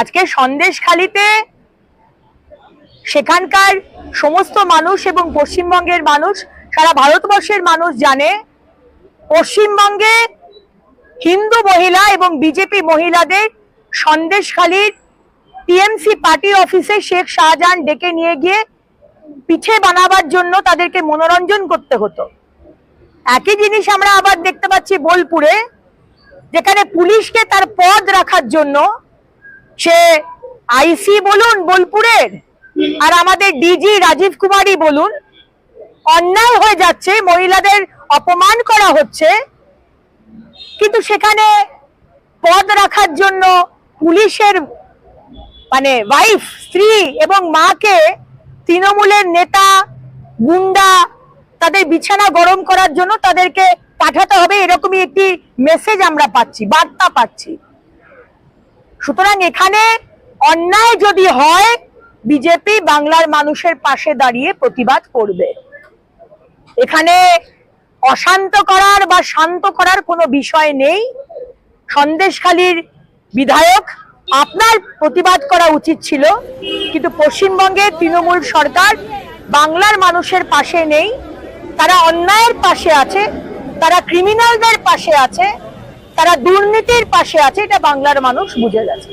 আজকে সন্দেশখালিতে সেখানকার সমস্ত মানুষ এবং পশ্চিমবঙ্গের মানুষ, সারা ভারতবর্ষের মানুষ জানে, পশ্চিমবঙ্গে হিন্দু মহিলা এবং বিজেপি মহিলাদের সন্দেশখালির টিএমসি পার্টি অফিসে শেখ শাহজাহান ডেকে নিয়ে গিয়ে পিঠে বানাবার জন্য তাদেরকে মনোরঞ্জন করতে হতো। একই জিনিস আমরা আবার দেখতে পাচ্ছি বোলপুরে, যেখানে পুলিশকে তার পদ রাখার জন্য সে আইসি বলুন, বোলপুরের, আর আমাদের ডিজি রাজীব কুমারই বলুন। অন্যায় হয়ে যাচ্ছে, মহিলাদের অপমান করা হচ্ছে। কিন্তু সেখানে পদ রাখার জন্য পুলিশের মানে ওয়াইফ স্ত্রী এবং মাকে তৃণমূলের নেতা, গুন্ডা, তাদের বিছানা গরম করার জন্য তাদেরকে পাঠাতে হবে, এরকমই একটি মেসেজ আমরা পাচ্ছি, বার্তা পাচ্ছি। সুতরাং এখানে অন্যায় যদি হয়, বিজেপি বাংলার মানুষের পাশে দাঁড়িয়ে প্রতিবাদ করবে। এখানে অশান্ত করার বা শান্ত করার কোনো বিষয় নেই। সন্দেশখালীর বিধায়ক, আপনার প্রতিবাদ করা উচিত ছিল, কিন্তু পশ্চিমবঙ্গে তৃণমূল সরকার বাংলার মানুষের পাশে নেই। তারা অন্যায়ের পাশে আছে, তারা ক্রিমিনালদের পাশে আছে তারা দুর্নীতির পাশে আছে এটা বাংলার মানুষ বুঝে গেছে।